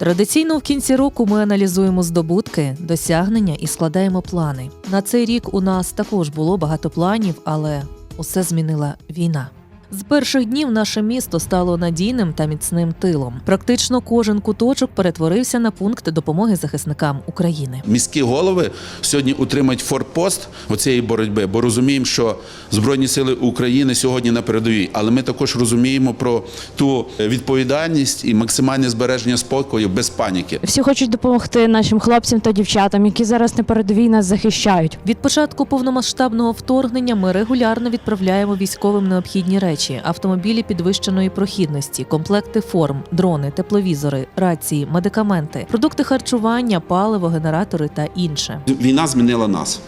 Традиційно в кінці року ми аналізуємо здобутки, досягнення і складаємо плани. На цей рік у нас також було багато планів, але усе змінила війна. З перших днів наше місто стало надійним та міцним тилом. Практично кожен куточок перетворився на пункт допомоги захисникам України. Міські голови сьогодні утримають форпост оцієї боротьби, бо розуміємо, що Збройні сили України сьогодні на передовій, але ми також розуміємо про ту відповідальність і максимальне збереження спокою без паніки. Всі хочуть допомогти нашим хлопцям та дівчатам, які зараз на передовій нас захищають. Від початку повномасштабного вторгнення ми регулярно відправляємо військовим необхідні речі: автомобілі підвищеної прохідності, комплекти форм, дрони, тепловізори, рації, медикаменти, продукти харчування, паливо, генератори та інше. Війна змінила нас.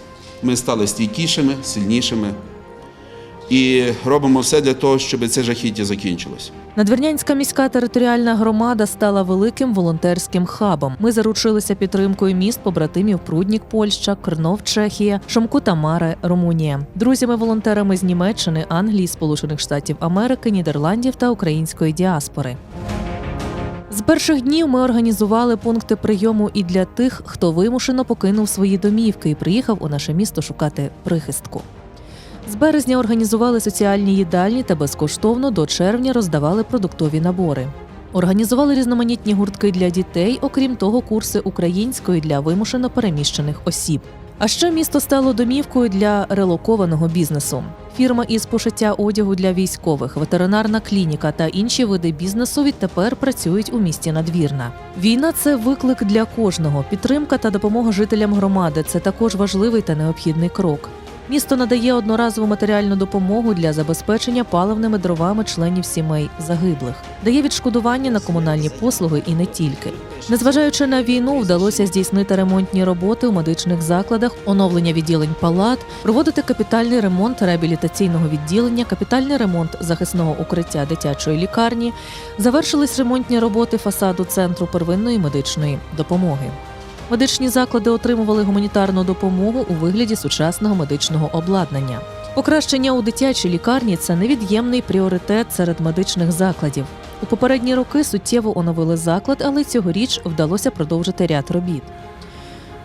Ми стали стійкішими, сильнішими і робимо все для того, щоб це жахіття закінчилось. Надвірнянська міська територіальна громада стала великим волонтерським хабом. Ми заручилися підтримкою міст побратимів Пруднік, Польща, Крнов, Чехія, Шомку та Маре, Румунія, друзями-волонтерами з Німеччини, Англії, Сполучених Штатів Америки, Нідерландів та української діаспори. З перших днів ми організували пункти прийому і для тих, хто вимушено покинув свої домівки і приїхав у наше місто шукати прихистку. З березня організували соціальні їдальні та безкоштовно до червня роздавали продуктові набори. Організували різноманітні гуртки для дітей, окрім того, курси української для вимушено переміщених осіб. А ще місто стало домівкою для релокованого бізнесу. Фірма із пошиття одягу для військових, ветеринарна клініка та інші види бізнесу відтепер працюють у місті Надвірна. Війна це виклик для кожного. Підтримка та допомога жителям громади це також важливий та необхідний крок. Місто надає одноразову матеріальну допомогу для забезпечення паливними дровами членів сімей загиблих, дає відшкодування на комунальні послуги і не тільки. Незважаючи на війну, вдалося здійснити ремонтні роботи у медичних закладах, оновлення відділень палат, проводити капітальний ремонт реабілітаційного відділення, капітальний ремонт захисного укриття дитячої лікарні. Завершились ремонтні роботи фасаду центру первинної медичної допомоги. Медичні заклади отримували гуманітарну допомогу у вигляді сучасного медичного обладнання. Покращення у дитячій лікарні це невід'ємний пріоритет серед медичних закладів. У попередні роки суттєво оновили заклад, але цьогоріч вдалося продовжити ряд робіт.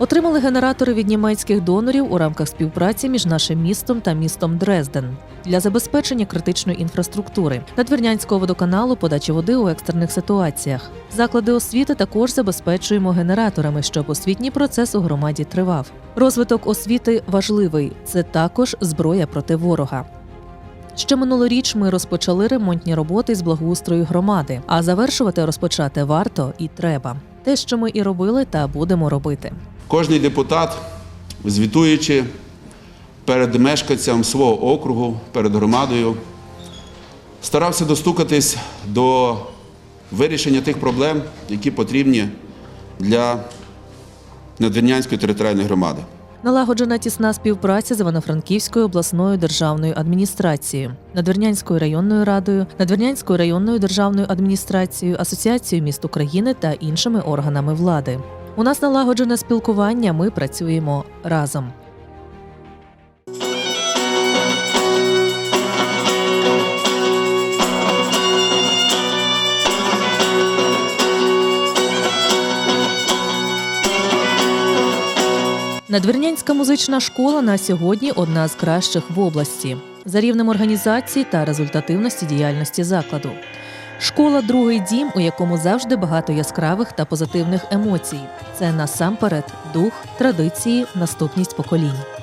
Отримали генератори від німецьких донорів у рамках співпраці між нашим містом та містом Дрезден для забезпечення критичної інфраструктури, надвірнянського водоканалу, подачі води у екстрених ситуаціях. Заклади освіти також забезпечуємо генераторами, щоб освітній процес у громаді тривав. Розвиток освіти важливий це також зброя проти ворога. Ще минулоріч ми розпочали ремонтні роботи з благоустрою громади, а завершувати розпочати варто і треба. Те, що ми і робили, та будемо робити. Кожний депутат, звітуючи перед мешканцем свого округу, перед громадою, старався достукатись до вирішення тих проблем, які потрібні для Надвірнянської територіальної громади. Налагоджена тісна співпраця з Івано-Франківською обласною державною адміністрацією, Надвірнянською районною радою, Надвірнянською районною державною адміністрацією, Асоціацією міст України та іншими органами влади. У нас налагоджене спілкування. Ми працюємо разом. Надвірнянська музична школа на сьогодні одна з кращих в області за рівнем організації та результативності діяльності закладу. Школа другий дім, у якому завжди багато яскравих та позитивних емоцій. Це насамперед дух, традиції, наступність поколінь.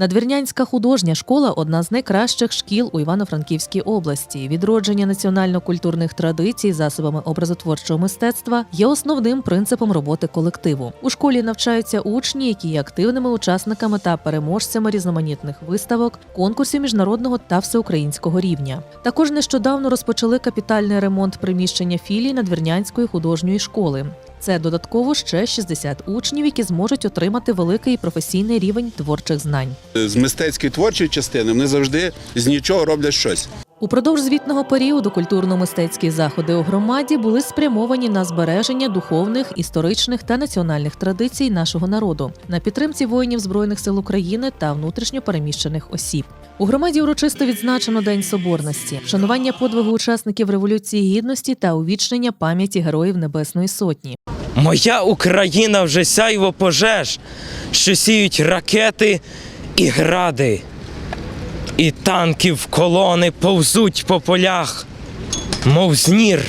Надвірнянська художня школа одна з найкращих шкіл у Івано-Франківській області. Відродження національно-культурних традицій засобами образотворчого мистецтва є основним принципом роботи колективу. У школі навчаються учні, які є активними учасниками та переможцями різноманітних виставок, конкурсів міжнародного та всеукраїнського рівня. Також нещодавно розпочали капітальний ремонт приміщення філії Надвірнянської художньої школи. Це додатково ще 60 учнів, які зможуть отримати великий професійний рівень творчих знань. З мистецької творчої частини вони завжди з нічого роблять щось. Упродовж звітного періоду культурно-мистецькі заходи у громаді були спрямовані на збереження духовних, історичних та національних традицій нашого народу, на підтримці воїнів збройних сил України та внутрішньо переміщених осіб. У громаді урочисто відзначено День Соборності, вшанування подвигу учасників Революції Гідності та увічнення пам'яті героїв Небесної Сотні. Моя Україна вже сяйво пожеж, що сіють ракети і гради, і танків колони повзуть по полях, мов з нір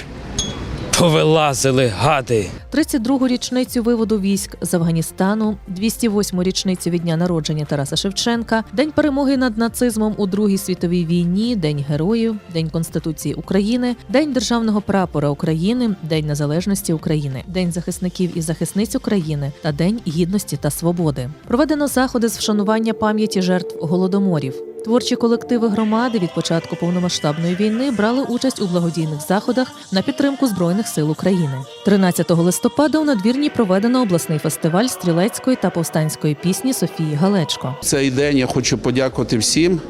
повилазили гади. 32-гу річницю виводу військ з Афганістану, 208-му річницю від дня народження Тараса Шевченка, День перемоги над нацизмом у Другій світовій війні, День героїв, День Конституції України, День державного прапора України, День Незалежності України, День захисників і захисниць України та День гідності та свободи. Проведено заходи з вшанування пам'яті жертв голодоморів. Творчі колективи громади від початку повномасштабної війни брали участь у благодійних заходах на підтримку Збройних сил України. 13 листопада у надвірні проведено обласний фестиваль стрілецької та повстанської пісні Софії Галечко. Цей день я хочу подякувати всім,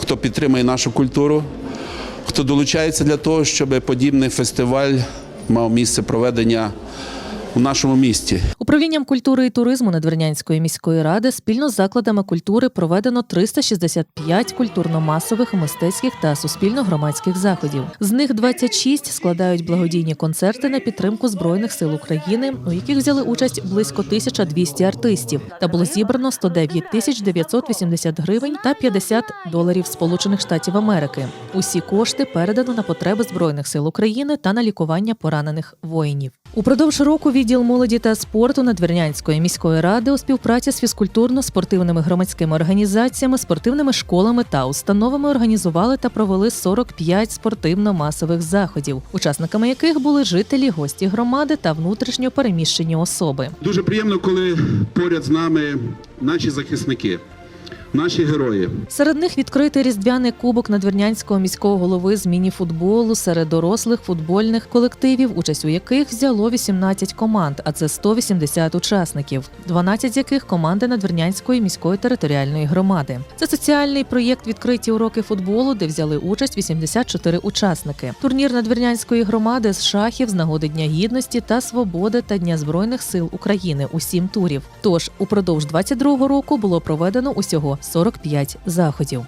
хто підтримує нашу культуру, хто долучається для того, щоб подібний фестиваль мав місце проведення у нашому місті. Управлінням культури і туризму Надвірнянської міської ради спільно з закладами культури проведено 365 культурно-масових, мистецьких та суспільно-громадських заходів. З них 26 складають благодійні концерти на підтримку збройних сил України, у яких взяли участь близько 1200 артистів, та було зібрано 109 тисяч 980 гривень та 50 доларів Сполучених Штатів Америки. Усі кошти передано на потреби збройних сил України та на лікування поранених воїнів. Упродовж року відділ молоді та спорту Надвірнянської міської ради у співпраці з фізкультурно-спортивними громадськими організаціями, спортивними школами та установами організували та провели 45 спортивно-масових заходів, учасниками яких були жителі, гості громади та внутрішньо переміщені особи. Дуже приємно, коли поряд з нами наші захисники, наші герої. Серед них відкритий різдвяний кубок надвірнянського міського голови з міні-футболу серед дорослих футбольних колективів, участь у яких взяло 18 команд, а це 180 учасників, 12 з яких команди Надвірнянської міської територіальної громади. Це соціальний проєкт відкриті уроки футболу, де взяли участь 84 учасники. Турнір Надвірнянської громади з шахів з нагоди Дня гідності та свободи та Дня збройних сил України у сім турів. Тож упродовж 22-го року було проведено усього 45 заходів.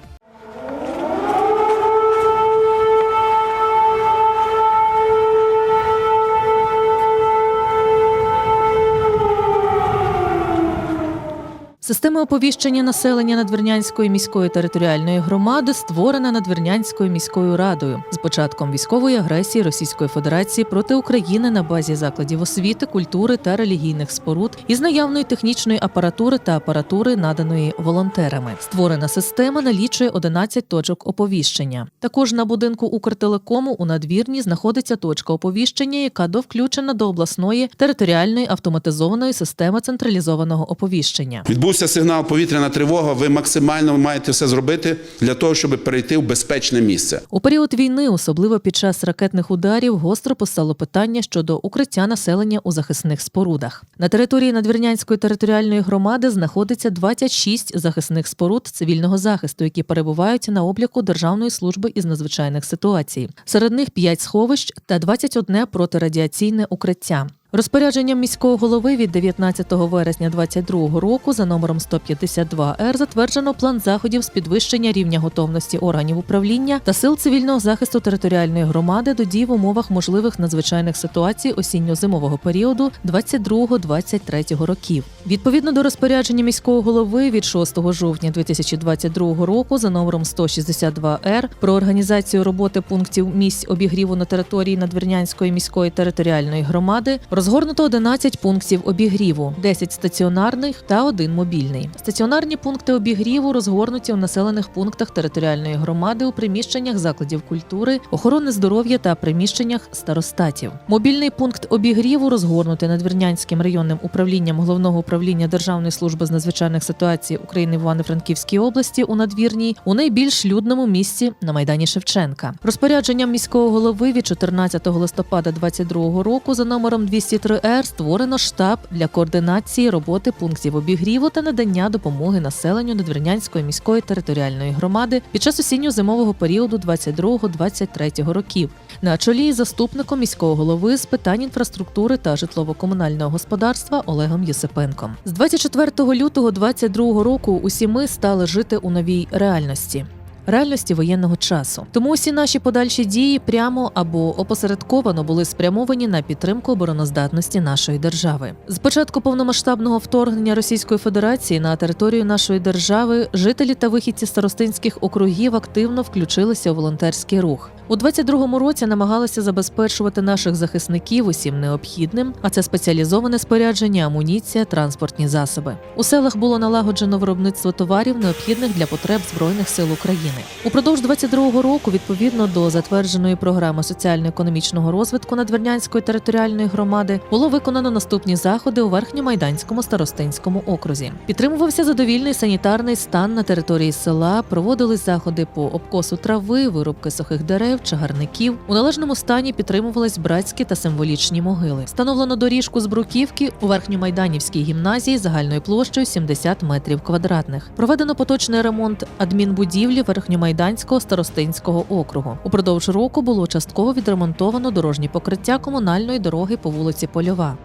Система оповіщення населення Надвірнянської міської територіальної громади створена Надвірнянською міською радою з початком військової агресії Російської Федерації проти України на базі закладів освіти, культури та релігійних споруд із наявної технічної апаратури та апаратури, наданої волонтерами. Створена система налічує 11 точок оповіщення. Також на будинку Укртелекому у надвірні знаходиться точка оповіщення, яка довключена до обласної територіальної автоматизованої системи централізованого оповіщення. Відбувся сигнал повітряна тривога. Ви максимально маєте все зробити для того, щоб перейти в безпечне місце. У період війни, особливо під час ракетних ударів, гостро постало питання щодо укриття населення у захисних спорудах. На території Надвірнянської територіальної громади знаходиться 26 захисних споруд цивільного захисту, які перебувають на обліку Державної служби із надзвичайних ситуацій. Серед них 5 сховищ та 21 протирадіаційне укриття. Розпорядженням міського голови від 19 вересня 2022 року за номером 152 Р затверджено план заходів з підвищення рівня готовності органів управління та сил цивільного захисту територіальної громади до дій в умовах можливих надзвичайних ситуацій осінньо-зимового періоду 22-23 років. Відповідно до розпорядження міського голови від 6 жовтня 2022 року за номером 162 Р про організацію роботи пунктів місць обігріву на території Надвірнянської міської територіальної громади розгорнуто 11 пунктів обігріву, 10 стаціонарних та один мобільний. Стаціонарні пункти обігріву розгорнуті у населених пунктах територіальної громади у приміщеннях закладів культури, охорони здоров'я та приміщеннях старостатів. Мобільний пункт обігріву розгорнутий Надвірнянським районним управлінням головного управління Державної служби з надзвичайних ситуацій України в Івано-Франківській області у надвірній у найбільш людному місці на майдані Шевченка. Розпорядженням міського голови від 14 листопада 2022 року за номером 203Р створено штаб для координації роботи пунктів обігріву та надання допомоги населенню Надвірнянської міської територіальної громади під час осінньо-зимового періоду 22-23 років. На чолі заступником міського голови з питань інфраструктури та житлово-комунального господарства Олегом Єсипенком. З 24 лютого 2022 року усі ми стали жити у новій реальності. Реальності воєнного часу. Тому усі наші подальші дії прямо або опосередковано були спрямовані на підтримку обороноздатності нашої держави. З початку повномасштабного вторгнення Російської Федерації на територію нашої держави жителі та вихідці старостинських округів активно включилися у волонтерський рух. У 22-му році намагалися забезпечувати наших захисників усім необхідним, а це спеціалізоване спорядження, амуніція, транспортні засоби. У селах було налагоджено виробництво товарів, необхідних для потреб збройних сил України. Упродовж 22-го року, відповідно до затвердженої програми соціально-економічного розвитку Надвірнянської територіальної громади, було виконано наступні заходи у верхньомайданському старостинському окрузі. Підтримувався задовільний санітарний стан на території села, проводились заходи по обкосу трави, вирубки сухих дерев, чагарників. У належному стані підтримувались братські та символічні могили. Встановлено доріжку з бруківки у верхньомайданівській гімназії загальною площею 70 метрів квадратних. Проведено поточний ремонт адмінбудівлі верхньомайданського старостинського округу. Упродовж року було частково відремонтовано дорожні покриття комунальної дороги по вулиці Польова.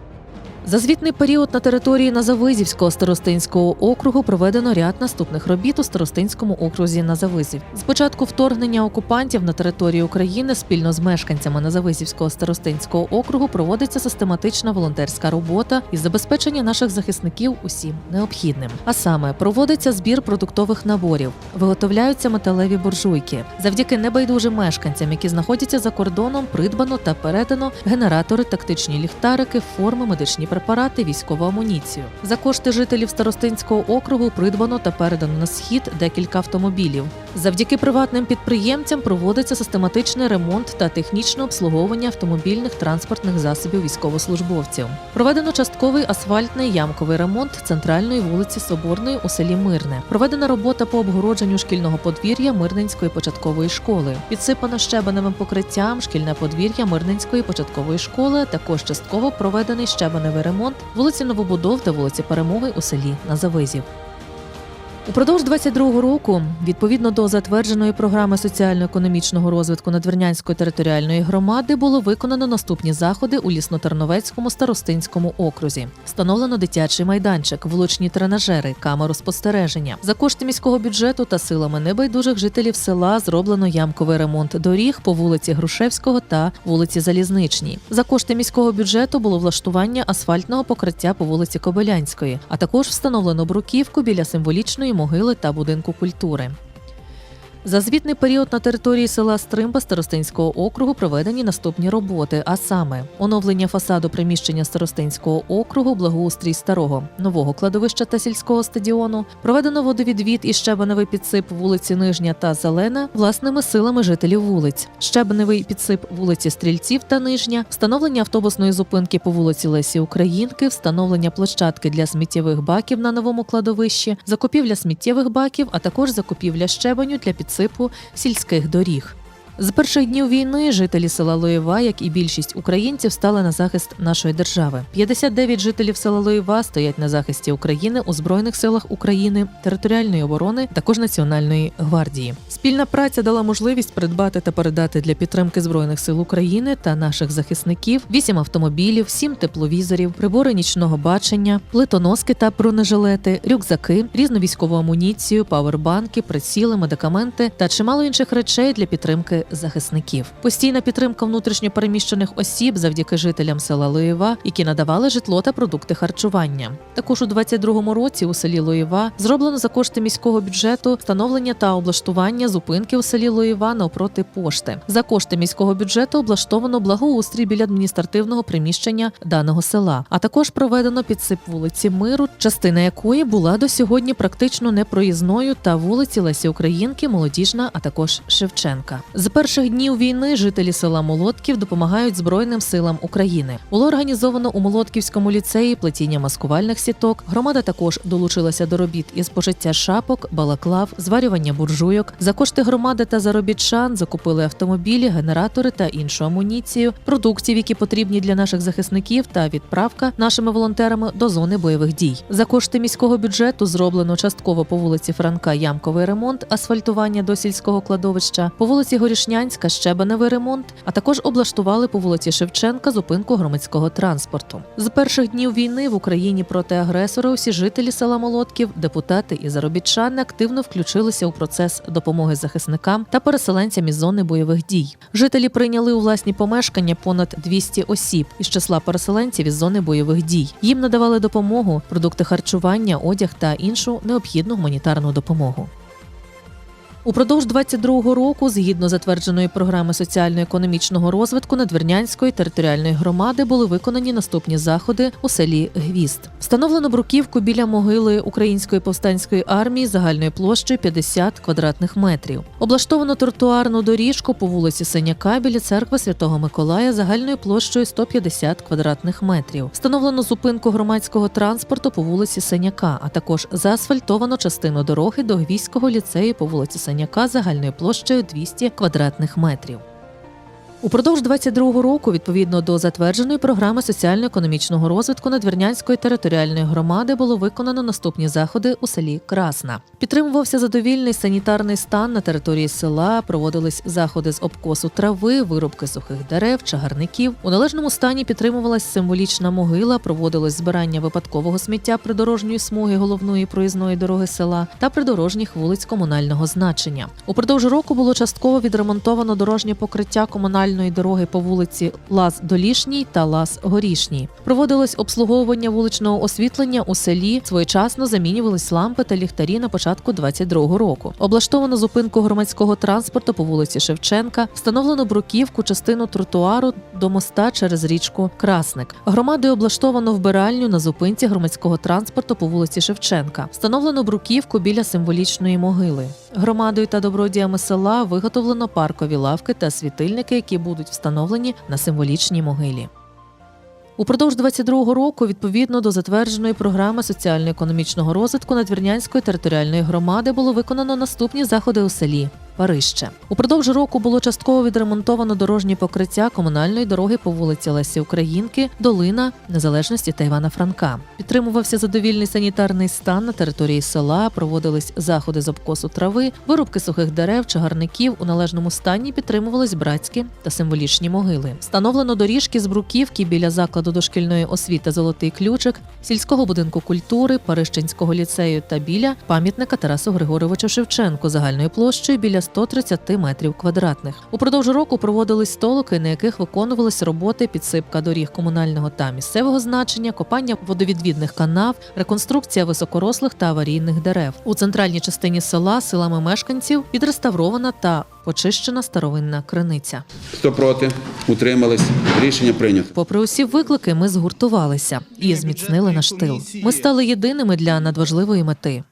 За звітний період на території Назавизівського старостинського округу проведено ряд наступних робіт у старостинському окрузі Назавизів. З початку вторгнення окупантів на територію України спільно з мешканцями Назавизівського старостинського округу проводиться систематична волонтерська робота із забезпечення наших захисників усім необхідним. А саме проводиться збір продуктових наборів, виготовляються металеві буржуйки. Завдяки небайдужим мешканцям, які знаходяться за кордоном, придбано та передано генератори, тактичні ліхтарики, форми, медичні препарати, військову амуніцію. За кошти жителів старостинського округу придбано та передано на схід декілька автомобілів. Завдяки приватним підприємцям проводиться систематичний ремонт та технічне обслуговування автомобільних транспортних засобів військовослужбовців. Проведено частковий асфальтний ямковий ремонт центральної вулиці Соборної у селі Мирне. Проведена робота по обгородженню шкільного подвір'я Мирненської початкової школи. Підсипано щебеневим покриттям шкільне подвір'я Мирненської початкової школи. Також частково проведений щебеневий ремонт вулиці Новобудов та вулиці Перемоги у селі Назавизів. Упродовж 22-го року, відповідно до затвердженої програми соціально-економічного розвитку Надвірнянської територіальної громади, було виконано наступні заходи у лісно-терновецькому старостинському окрузі. Встановлено дитячий майданчик, вуличні тренажери, камеру спостереження. За кошти міського бюджету та силами небайдужих жителів села зроблено ямковий ремонт доріг по вулиці Грушевського та вулиці Залізничній. За кошти міського бюджету було влаштування асфальтного покриття по вулиці Кобилянської, а також встановлено бруківку біля символічної могили та будинку культури. За звітний період на території села Стримба Старостинського округу проведені наступні роботи, а саме оновлення фасаду приміщення Старостинського округу, благоустрій старого нового кладовища та сільського стадіону, проведено водовідвід і щебеневий підсип вулиці Нижня та Зелена власними силами жителів вулиць, щебеневий підсип вулиці Стрільців та Нижня, встановлення автобусної зупинки по вулиці Лесі Українки, встановлення площадки для сміттєвих баків на новому кладовищі, закупівля сміттєвих баків, а також закупівля щебеню для підсипу сільських доріг. З перших днів війни жителі села Лоєва, як і більшість українців, стали на захист нашої держави. 59 жителів села Лоєва стоять на захисті України у збройних силах України, територіальної оборони, також Національної гвардії. Спільна праця дала можливість придбати та передати для підтримки збройних сил України та наших захисників 8 автомобілів, 7 тепловізорів, прибори нічного бачення, плитоноски та бронежилети, рюкзаки, різну військову амуніцію, павербанки, приціли, медикаменти та чимало інших речей для підтримки захисників. Постійна підтримка внутрішньопереміщених осіб завдяки жителям села Лоєва, які надавали житло та продукти харчування. Також у 22-му році у селі Лоєва зроблено за кошти міського бюджету встановлення та облаштування зупинки у селі Лоєва навпроти пошти. За кошти міського бюджету облаштовано благоустрій біля адміністративного приміщення даного села, а також проведено підсип вулиці Миру, частина якої була до сьогодні практично непроїзною, та вулиці Лесі Українки, Молодіжна, а також Шевченка. Перших днів війни жителі села Молотків допомагають Збройним силам України. Було організовано у Молотківському ліцеї плетіння маскувальних сіток. Громада також долучилася до робіт із пошиття шапок, балаклав, зварювання буржуйок. За кошти громади та заробітчан закупили автомобілі, генератори та іншу амуніцію, продуктів, які потрібні для наших захисників, та відправка нашими волонтерами до зони бойових дій. За кошти міського бюджету зроблено частково по вулиці Франка ямковий ремонт, асфальтування до сільського кладовища, по вулиці Горішня Вишнянська щебеневий ремонт, а також облаштували по вулиці Шевченка зупинку громадського транспорту. З перших днів війни в Україні проти агресора усі жителі села Молотків, депутати і заробітчани активно включилися у процес допомоги захисникам та переселенцям із зони бойових дій. Жителі прийняли у власні помешкання понад 200 осіб із числа переселенців із зони бойових дій. Їм надавали допомогу, продукти харчування, одяг та іншу необхідну гуманітарну допомогу. Упродовж 22-го року, згідно затвердженої програми соціально-економічного розвитку Надвірнянської територіальної громади, були виконані наступні заходи у селі Гвізд. Встановлено бруківку біля могили Української повстанської армії загальною площею 50 квадратних метрів. Облаштовано тротуарну доріжку по вулиці Синяка біля церкви Святого Миколая загальною площею 150 квадратних метрів. Встановлено зупинку громадського транспорту по вулиці Синяка, а також заасфальтовано частину дороги до Гвіздського ліцею по вулиці Синяка загальною площею 200 квадратних метрів. Упродовж 22-го року, відповідно до затвердженої програми соціально-економічного розвитку Надвірнянської територіальної громади, було виконано наступні заходи у селі Красна. Підтримувався задовільний санітарний стан на території села, проводились заходи з обкосу трави, вирубки сухих дерев, чагарників. У належному стані підтримувалась символічна могила, проводилось збирання випадкового сміття придорожньої смуги головної проїзної дороги села та придорожніх вулиць комунального значення. Упродовж року було частково відремонтовано дорожнє покриття комунальної дороги по вулиці Лаз Долішній та Лаз Горішній. Проводилось обслуговування вуличного освітлення у селі. Своєчасно замінювались лампи та ліхтарі на початку 22-го року. Облаштовано зупинку громадського транспорту по вулиці Шевченка, встановлено бруківку, частину тротуару до моста через річку Красник. Громадою облаштовано вбиральню на зупинці громадського транспорту по вулиці Шевченка. Встановлено бруківку біля символічної могили. Громадою та добродіями села виготовлено паркові лавки та світильники, які будуть встановлені на символічній могилі. Упродовж 22-го року, відповідно до затвердженої програми соціально-економічного розвитку Надвірнянської територіальної громади, було виконано наступні заходи у селі. Парище упродовж року було частково відремонтовано дорожні покриття комунальної дороги по вулиці Лесі Українки, Долина Незалежності та Івана Франка. Підтримувався задовільний санітарний стан на території села. Проводились заходи з обкосу трави, вирубки сухих дерев, чагарників. У належному стані підтримувались братські та символічні могили. Встановлено доріжки з бруківки біля закладу дошкільної освіти Золотий ключик, сільського будинку культури, Парищенського ліцею та біля пам'ятника Тарасу Григоровичу Шевченку загальною площею біля 130 метрів квадратних. Упродовж року проводились столики, на яких виконувались роботи підсипка доріг комунального та місцевого значення, копання водовідвідних канав, реконструкція високорослих та аварійних дерев. У центральній частині села силами мешканців відреставрована та почищена старовинна криниця. Хто проти? Утримались? Рішення прийнято. Попри усі виклики, ми згуртувалися і зміцнили наш тил. Ми стали єдиними для надважливої мети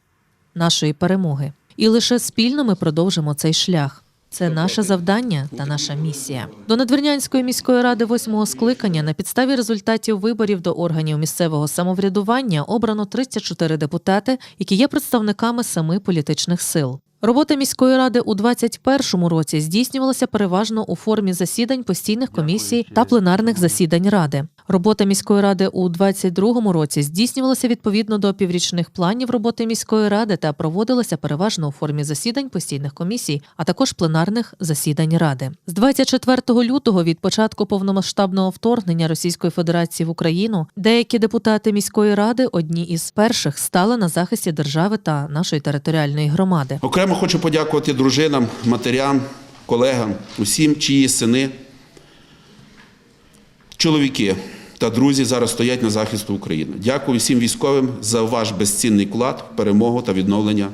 нашої перемоги. І лише спільно ми продовжимо цей шлях. Це наше завдання та наша місія. До Надвірнянської міської ради восьмого скликання на підставі результатів виборів до органів місцевого самоврядування обрано 34 депутати, які є представниками семи політичних сил. Робота міської ради у 2021 році здійснювалася переважно у формі засідань постійних комісій та пленарних засідань ради. Робота міської ради у 2022 році здійснювалася відповідно до піврічних планів роботи міської ради та проводилася переважно у формі засідань постійних комісій, а також пленарних засідань ради. З 24 лютого від початку повномасштабного вторгнення Російської Федерації в Україну деякі депутати міської ради одні із перших стали на захисті держави та нашої територіальної громади. Окремо хочу подякувати дружинам, матерям, колегам, усім, чиї сини, чоловіки та друзі зараз стоять на захисту України. Дякую всім військовим за ваш безцінний вклад перемогу та відновлення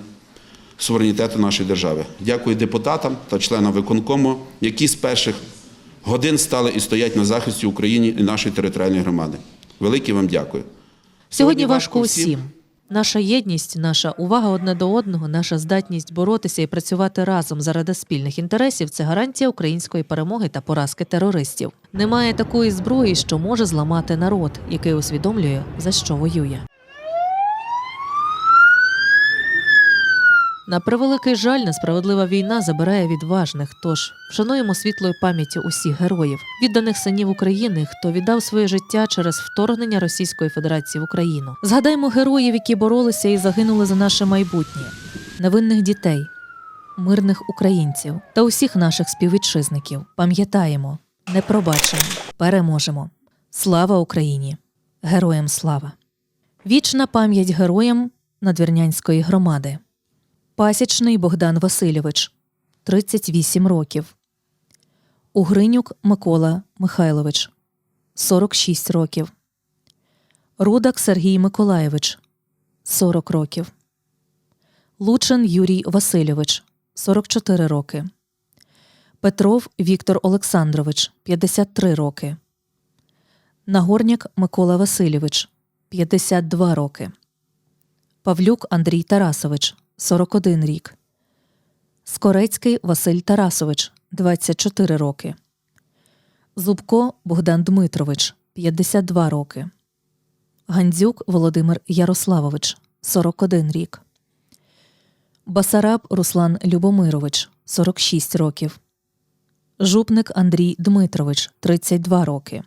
суверенітету нашої держави. Дякую депутатам та членам виконкому, які з перших годин стали і стоять на захисті України і нашої територіальної громади. Велике вам дякую. Сьогодні важко усім. Наша єдність, наша увага одне до одного, наша здатність боротися і працювати разом заради спільних інтересів це гарантія української перемоги та поразки терористів. Немає такої зброї, що може зламати народ, який усвідомлює за що воює. На превеликий жаль, несправедлива війна забирає відважних. Тож вшануємо світлою пам'яттю усіх героїв, відданих синів України, хто віддав своє життя через вторгнення Російської Федерації в Україну. Згадаймо героїв, які боролися і загинули за наше майбутнє, невинних дітей, мирних українців та усіх наших співвітчизників. Пам'ятаємо, не пробачимо, переможемо. Слава Україні! Героям слава! Вічна пам'ять героям надвірнянської громади. Пасічний Богдан Васильович, 38 років. Угринюк Микола Михайлович, 46 років. Рудак Сергій Миколаєвич, 40 років. Лучин Юрій Васильович, 44 роки. Петров Віктор Олександрович, 53 роки. Нагорняк Микола Васильович, 52 роки. Павлюк Андрій Тарасович, 41 рік. Скорецький Василь Тарасович, 24 роки. Зубко Богдан Дмитрович, 52 роки. Гандзюк Володимир Ярославович, 41 рік. Басараб Руслан Любомирович, 46 років. Жупник Андрій Дмитрович, 32 роки.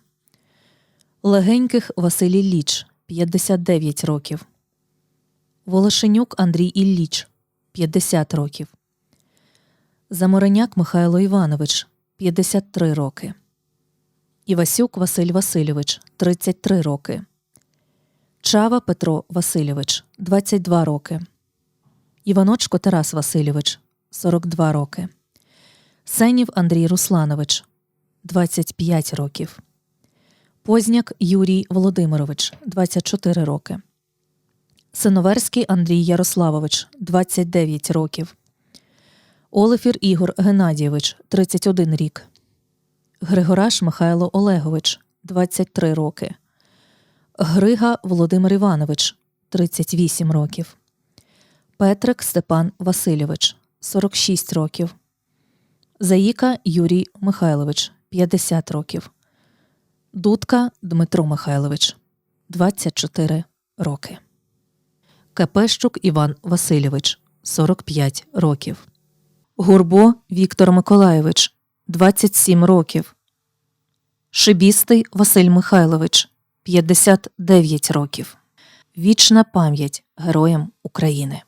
Легеньких Василій Ліч, 59 років. Волошенюк Андрій Ілліч, 50 років. Замореняк Михайло Іванович, 53 роки. Івасюк Василь Васильович, 33 роки. Чава Петро Васильович, 22 роки. Іваночко Тарас Васильович, 42 роки. Сенів Андрій Русланович, 25 років. Позняк Юрій Володимирович, 24 роки. Синоверський Андрій Ярославович, 29 років. Олефір Ігор Геннадійович, 31 рік. Григораш Михайло Олегович, 23 роки. Грига Володимир Іванович, 38 років. Петрик Степан Васильович, 46 років. Заїка Юрій Михайлович, 50 років. Дудка Дмитро Михайлович, 24 роки. Капещук Іван Васильович, 45 років. Гурбо Віктор Миколаєвич 27 років. Шибістий Василь Михайлович, 59 років. Вічна пам'ять героям України.